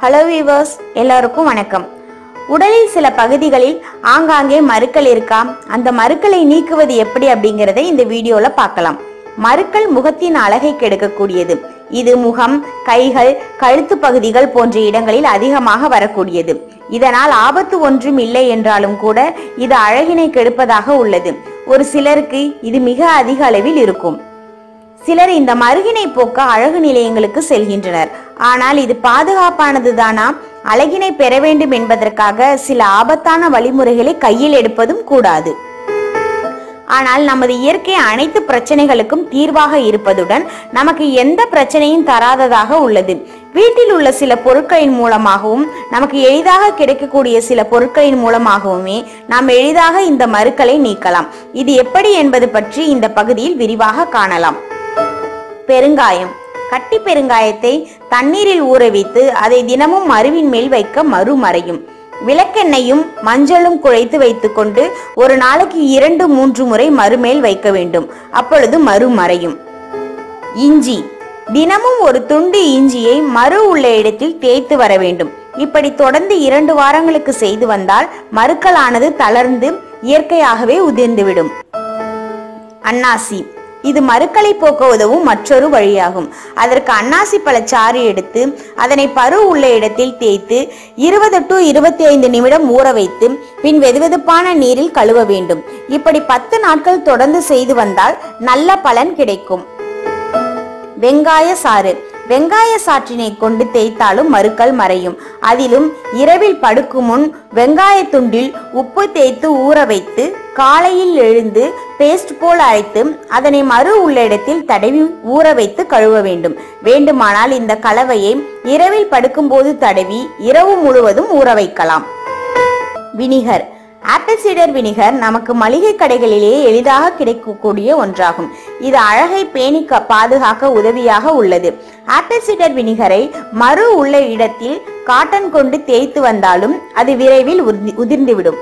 Hello viewers எல்லாருக்கும் வணக்கம். உடலில் சில பகுதிகளில் ஆங்காங்கே மறுக்கள் இருக்கா? அந்த மறுக்களை நீக்குவது எப்படி அப்படிங்கிறத இந்த வீடியோல பார்க்கலாம். மறுக்கள் முகத்தின் அழகை கெடுக்கக்கூடியது. இது முகம் கைகள் கழுத்து பகுதிகள் போன்ற இடங்களில் அதிகமாக வரக்கூடியது. இதனால் ஆபத்து ஒன்றும் இல்லை என்றாலும் கூட இது அழகினை கெடுப்பதாக உள்ளது. ஒரு சிலருக்கு இது மிக அதிக அளவில் இருக்கும். சிலர் இந்த மருகினை போக்க அழகு நிலையங்களுக்கு செல்கின்றனர். ஆனால் இது பாதுகாப்பானது தானா அழகினை பெற வேண்டும் என்பதற்காக சில ஆபத்தான வழிமுறைகளை கையில் எடுப்பதும் கூடாது. ஆனால் நமது இயற்கை அனைத்து பிரச்சனைகளுக்கும் தீர்வாக இருப்பதுடன் நமக்கு எந்த பிரச்சனையும் தராததாக உள்ளது. வீட்டில் உள்ள சில பொருட்களின் மூலமாகவும் நமக்கு எளிதாக கிடைக்கக்கூடிய சில பொருட்களின் மூலமாகவுமே நாம் எளிதாக இந்த மருக்களை நீக்கலாம். இது எப்படி என்பது பற்றி இந்த பகுதியில் விரிவாக காணலாம். பெருங்காயம். கட்டி பெருங்காயத்தை தண்ணீரில் ஊற வைத்து அதை தினமும் மருவின் மேல் வைக்க மறுமறையும். விளக்கெண்ணையும் மஞ்சளும் குழைத்து வைத்துக்கொண்டு ஒரு நாளைக்கு இரண்டு மூன்று முறை மறுமேல் வைக்க வேண்டும். அப்பொழுது மறுமறையும். இஞ்சி. தினமும் ஒரு துண்டு இஞ்சியை மறு உள்ள இடத்தில் தேய்த்து வர வேண்டும். இப்படி தொடர்ந்து இரண்டு வாரங்களுக்கு செய்து வந்தால் மறுக்கலானது தளர்ந்து இயற்கையாகவே உதிர்ந்துவிடும். அன்னாசி. இது மறுக்களை போக்க உதவும் மற்றொரு வழியாகும். அதற்கு அன்னாசி பழச்சாறு எடுத்து அதனை பரு உள்ள இடத்தில் தேய்த்து இருபது டு இருபத்தி ஐந்து நிமிடம் ஊற வைத்து பின் வெதுவெதுப்பான நீரில் கழுவ வேண்டும். இப்படி பத்து நாட்கள் தொடர்ந்து செய்து வந்தால் நல்ல பலன் கிடைக்கும். வெங்காய சாறு. வெங்காய சாற்றினை கொண்டு தேய்த்தாலும் மறுக்கள் மறையும். அதிலும் இரவில் படுக்கும் முன் வெங்காய துண்டில் உப்பு தேய்த்து ஊற வைத்து காலையில் எழுந்து பேஸ்ட் போல் அரைத்து அதனை மறு உள்ள இடத்தில் தடவி ஊற வைத்து கழுவ வேண்டும். வேண்டுமானால் இந்த கலவையை இரவில் படுக்கும்போது தடவி இரவு முழுவதும் ஊற வைக்கலாம். வினிகர். ஆப்பிள் சீடர் வினிகர் நமக்கு மளிகை கடைகளிலேயே எளிதாக கிடைக்கக்கூடிய ஒன்றாகும். இது அழகை பேணி பாதுகாக்க உதவியாக உள்ளது. ஆப்பிள் சீடர் வினிகரை மறு உள்ள இடத்தில் காட்டன் கொண்டு தேய்த்து வந்தாலும் அது விரைவில் உதிர்ந்துவிடும்.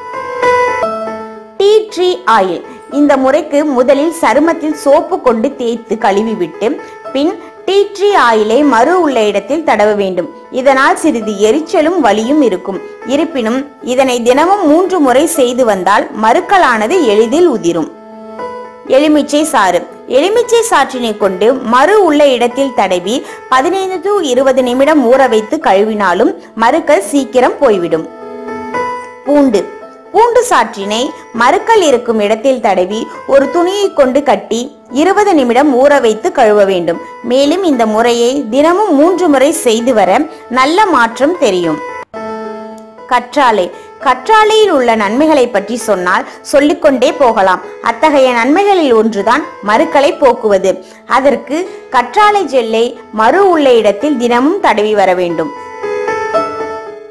Tea tree oil. இந்த முறைக்கு முதலில் சருமத்தில் சோப்பு கொண்டு தேய்த்து கழுவிவிட்டு பின் டீ ட்ரீ ஆயிலை மறு உள்ள இடத்தில் தடவ வேண்டும். இதனால் சிறிது எரிச்சலும் வலியும் இருக்கும். இருப்பினும் இதனை தினமும் மூன்று முறை செய்து வந்தால் மருக்களானது எளிதில் உதிரும். எலுமிச்சை சாறு. எலுமிச்சை சாற்றினை கொண்டு மறு உள்ள இடத்தில் தடவி பதினைந்து டு இருபது நிமிடம் ஊற வைத்து கழுவினாலும் மறுக்கள் சீக்கிரம் போய்விடும். பூண்டு. பூண்டு சாற்றினை மறுக்கல் இருக்கும் இடத்தில் தடவி ஒரு துணியை கொண்டு கட்டி இருபது நிமிடம் ஊற வைத்து கழுவ வேண்டும். மேலும் இந்த முறையை தினமும் மூன்று முறை செய்து வர நல்ல மாற்றம் தெரியும். கற்றாழை. கற்றாழையில் உள்ள நன்மைகளை பற்றி சொன்னால் சொல்லிக்கொண்டே போகலாம். அத்தகைய நன்மைகளில் ஒன்றுதான் மறுக்களை போக்குவது. அதற்கு கற்றாழை ஜெல்லை மறு உள்ள இடத்தில் தினமும் தடவி வர வேண்டும்.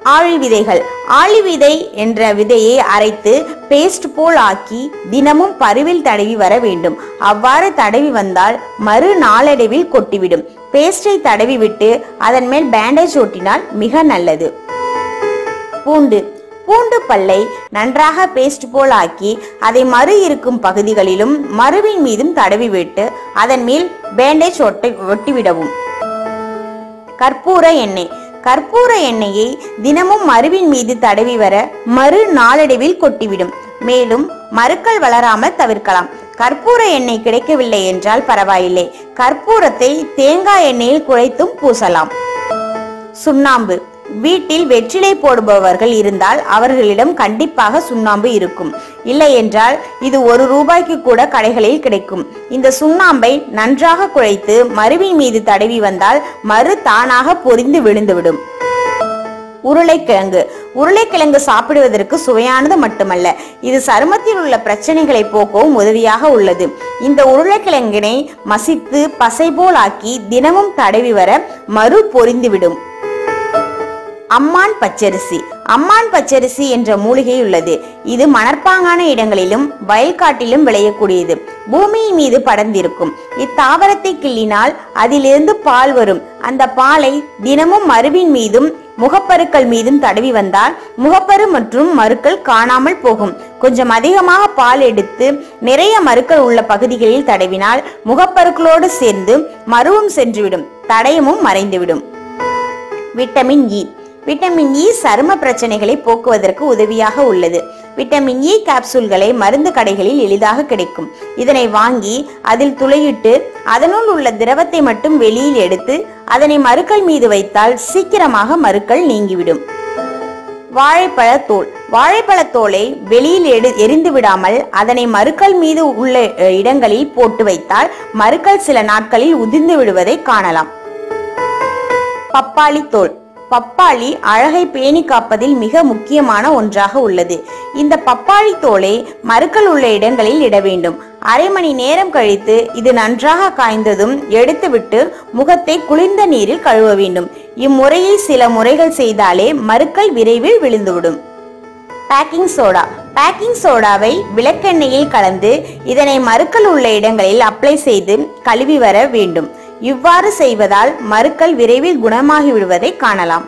ஆழி விதைகள் ஆழி விதை என்ற விதையை அரைத்து பேஸ்ட் போல் ஆக்கி தினமும் பருவில் தடவி வர வேண்டும். அவ்வாறு தடவி வந்தால் மறு நாளடைவில் கொட்டிவிடும். பேஸ்டை தடவி விட்டு அதன் மேல் பேண்டேஜ் ஒட்டினால் மிக நல்லது. பூண்டு. பூண்டு பல்லை நன்றாக பேஸ்ட் போல் ஆக்கி அதை மறு இருக்கும் பகுதிகளிலும் மருவின் மீதும் தடவி விட்டு அதன் மேல் பேண்டேஜ் ஒட்டி ஒட்டிவிடவும் கற்பூர எண்ணெய். கற்பூர எண்ணெயை தினமும் மருவின் மீது தடவி வர மறு நாளடைவில் கொட்டிவிடும். மேலும் மருக்கள் வளராமல் தவிர்க்கலாம். கற்பூர எண்ணெய் கிடைக்கவில்லை என்றால் பரவாயில்லை. கற்பூரத்தை தேங்காய் எண்ணெயில் குழைத்தும் பூசலாம். சுண்ணாம்பு. வீட்டில் வெற்றிலை போடுபவர்கள் இருந்தால் அவர்களிடம் கண்டிப்பாக சுண்ணாம்பு இருக்கும். இல்லை என்றால் இது ஒரு ரூபாய்க்கு கூட கடைகளில் கிடைக்கும். இந்த சுண்ணாம்பை நன்றாக குழைத்து மருவின் மீது தடவி வந்தால் மறு தானாக பொரிந்து விழுந்துவிடும். உருளைக்கிழங்கு. உருளைக்கிழங்கு சாப்பிடுவதற்கு சுவையானது மட்டுமல்ல இது சருமத்தில் உள்ள பிரச்சனைகளை போக்கவும் உதவியாக உள்ளது. இந்த உருளைக்கிழங்கினை மசித்து பசை போல் ஆக்கி தினமும் தடவி வர மறு பொரிந்துவிடும். அம்மான் பச்சரிசி. அம்மான் பச்சரிசி என்ற மூலிகை உள்ளது. இது மணற்பாங்கான இடங்களிலும் வயல்காட்டிலும் விளையக்கூடியது. பூமியின் மீது படர்ந்திருக்கும். இத்தாவரத்தை கிள்ளினால் அதிலிருந்து பால் வரும். அந்த பாலை தினமும் மருவின் மீதும் முகப்பருக்கள் மீதும் தடவி வந்தால் முகப்பரு மற்றும் மருக்கள் காணாமல் போகும். கொஞ்சம் அதிகமாக பால் எடுத்து நிறைய மருக்கள் உள்ள பகுதிகளில் தடவினால் முகப்பருக்களோடு சேர்ந்து மருவும் சென்றுவிடும். தடயமும் மறைந்துவிடும். Vitamin E. விட்டமின் இ சரும பிரச்சனைகளை போக்குவதற்கு உதவியாக உள்ளது. விட்டமின் இ கேப்சூல்களை மருந்து கடைகளில் எளிதாக கிடைக்கும். இதனை வாங்கி அதில் துளையிட்டு அதனுள் உள்ள திரவத்தை மட்டும் வெளியில் எடுத்து அதனை மருக்கள் மீது வைத்தால் சீக்கிரமாக மருக்கள் நீங்கிவிடும். வாழைப்பழத்தோல் வாழைப்பழத்தோலை வெளியில் எடு எரிந்து விடாமல் அதனை மறுக்கள் மீது உள்ள இடங்களில் போட்டு வைத்தால் மறுக்கள் சில நாட்களில் உதிர்ந்து விடுவதை காணலாம். பப்பாளி தோல். பப்பாளி அழகை பேணி காப்பதில் மிக முக்கியமான ஒன்றாக உள்ளது. இந்த பப்பாளி தோலை மறுக்கல் உள்ள இடங்களில் இட வேண்டும். அரை மணி நேரம் கழித்து இது நன்றாக காய்ந்ததும் எடுத்துவிட்டு முகத்தை குளிர்ந்த நீரில் கழுவ வேண்டும். இம்முறையை சில முறைகள் செய்தாலே மறுக்கல் விரைவில் விழுந்துவிடும். Baking soda. பேக்கிங் சோடாவை விளக்கெண்ணெயில் கலந்து இதனை மறுக்கல் உள்ள இடங்களில் அப்ளை செய்து கழுவி வர வேண்டும். இவ்வாறு செய்வதால் மருக்கள் விரைவில் குணமாகி விடுவதை காணலாம்.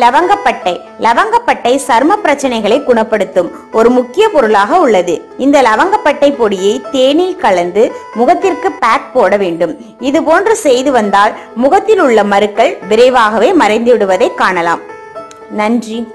லவங்கப்பட்டை. லவங்கப்பட்டை சர்ம பிரச்சனைகளை குணப்படுத்தும் ஒரு முக்கிய பொருளாக உள்ளது. இந்த லவங்கப்பட்டை பொடியை தேனில் கலந்து முகத்திற்கு பேக் போட வேண்டும். இது போன்று செய்து வந்தால் முகத்தில் உள்ள மருக்கள் விரைவாகவே மறைந்து விடுவதை காணலாம். நன்றி.